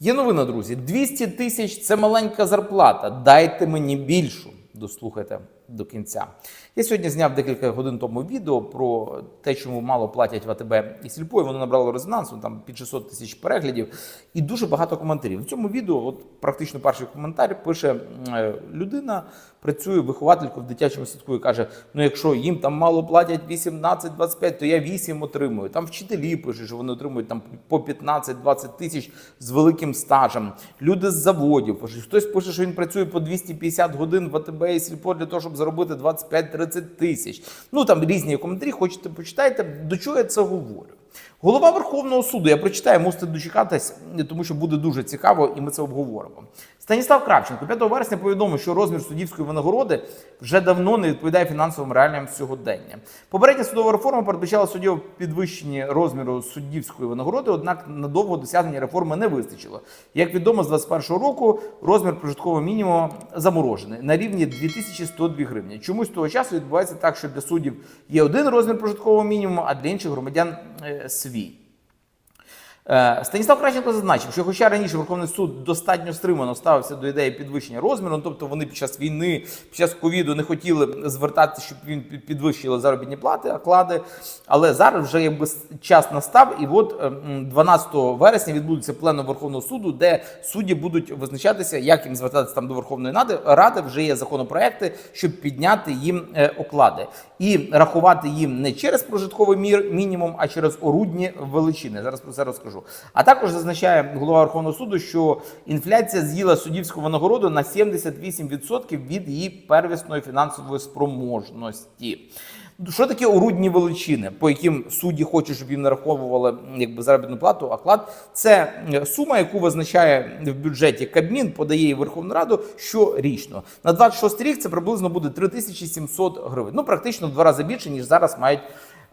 Є новина, друзі. 200 тисяч це маленька зарплата. Дайте мені більшу. Дослухайте до кінця. Я сьогодні зняв декілька годин тому відео про те, чому мало платять в АТБ і Сільпо, воно набрало резонансу, там під 600 тисяч переглядів, і дуже багато коментарів. В цьому відео, от практично перший коментар, пише е, людина, працює вихователькою в дитячому садку і каже: ну якщо їм там мало платять 18-25, то я 8 отримую. Там вчителі пишуть, що вони отримують там по 15-20 тисяч з великим стажем. Люди з заводів пишуть. Хтось пише, що він працює по 250 годин в і Сільпо для того, щоб заробити 25-30 тисяч. Ну там різні коментарі. Хочете почитайте, до чого я це говорю. Голова Верховного суду, я прочитаю, мусите дочекатись, тому що буде дуже цікаво, і ми це обговоримо. Станіслав Кравченко 5 вересня повідомив, що розмір суддівської винагороди вже давно не відповідає фінансовим реаліям сьогодення. Попередня судова реформа передбачала суддів підвищення розміру суддівської винагороди, однак надовго досягнення реформи не вистачило. Як відомо, з 2021 року розмір прожиткового мінімуму заморожений на рівні 2102 гривні. Чомусь того часу відбувається так, що для суддів є один розмір прожиткового мінімуму, а для інших громадян е, SV. Е, Станіслав Кращенко зазначив, що хоча раніше Верховний суд достатньо стримано ставився до ідеї підвищення розміру, ну, тобто вони під час війни, під час ковіду не хотіли звертатися, щоб він під- підвищили заробітні плати, оклади. Але зараз вже якби час настав, і от е, 12 вересня відбудеться пленум Верховного суду, де судді будуть визначатися, як їм звертатися там до Верховної. Ради вже є законопроекти, щоб підняти їм е, оклади і рахувати їм не через прожитковий мір мінімум, а через орудні величини. Зараз про це розкажу. А також зазначає голова Верховного суду, що інфляція з'їла суддівську винагороду на 78% від її первісної фінансової спроможності. Що таке орудні величини, по яким судді хочуть, щоб їм нараховували якби заробітну плату, оклад? Це сума, яку визначає в бюджеті Кабмін, подає її Верховну Раду щорічно. На 26 рік це приблизно буде 3700 гривень. Ну практично в два рази більше ніж зараз мають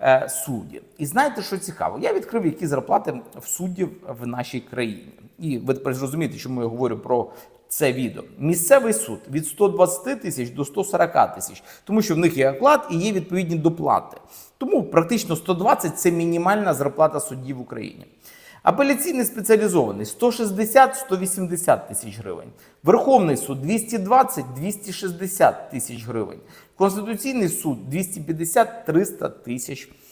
е, судді. І знаєте, що цікаво? Я відкрив, які зарплати в суддів в нашій країні. І ви тепер зрозумієте, чому я говорю про це відео. Місцевий суд від 120 тисяч до 140 тисяч, тому що в них є оклад і є відповідні доплати. Тому практично 120 це мінімальна зарплата суддів в Україні. Апеляційний спеціалізований 160-180 тисяч гривень. Верховний суд 220-260 тисяч гривень. Конституційний суд 250-300 тисяч гривень.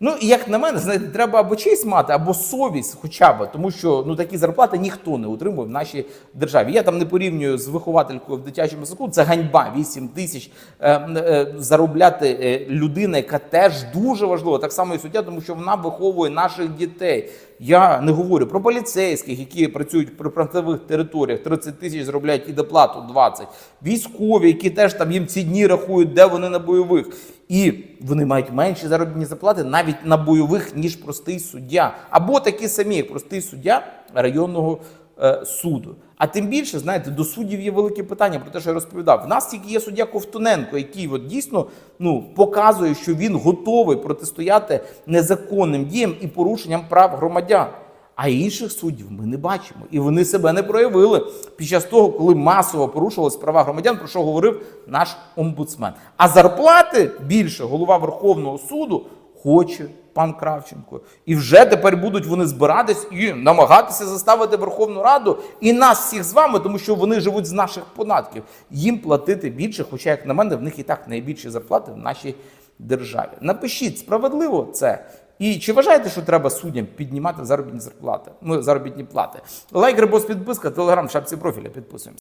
Ну і як на мене, знаєте, треба або честь мати, або совість, хоча б, тому що ну такі зарплати ніхто не отримує в нашій державі. Я там не порівнюю з вихователькою в дитячому садку. Це ганьба 8 тисяч е, е, заробляти е, людина, яка теж дуже важлива, так само і суддя, тому що вона виховує наших дітей. Я не говорю про поліцейських, які працюють при фронтових територіях, 30 тисяч зроблять і доплату 20. Військові, які теж там їм ці дні рахують, де вони на бойових. І вони мають менші заробітні заплати навіть на бойових, ніж простий суддя, або такі самі, як простий суддя районного е, суду. А тим більше, знаєте, до суддів є велике питання про те, що я розповідав. В нас тільки є суддя Ковтуненко, який от дійсно ну, показує, що він готовий протистояти незаконним діям і порушенням прав громадян. А інших суддів ми не бачимо, і вони себе не проявили під час того, коли масово порушувалися права громадян, про що говорив наш омбудсмен. А зарплати більше голова Верховного суду хоче пан Кравченко. І вже тепер будуть вони збиратись і намагатися заставити Верховну Раду і нас всіх з вами, тому що вони живуть з наших податків. Їм платити більше, хоча, як на мене, в них і так найбільші зарплати в нашій державі. Напишіть, справедливо це. І чи вважаєте, що треба суддям піднімати заробітні зарплати? Ну, заробітні плати? Лайк, репост, підписка, телеграм, шапці профіля. Підписуємося.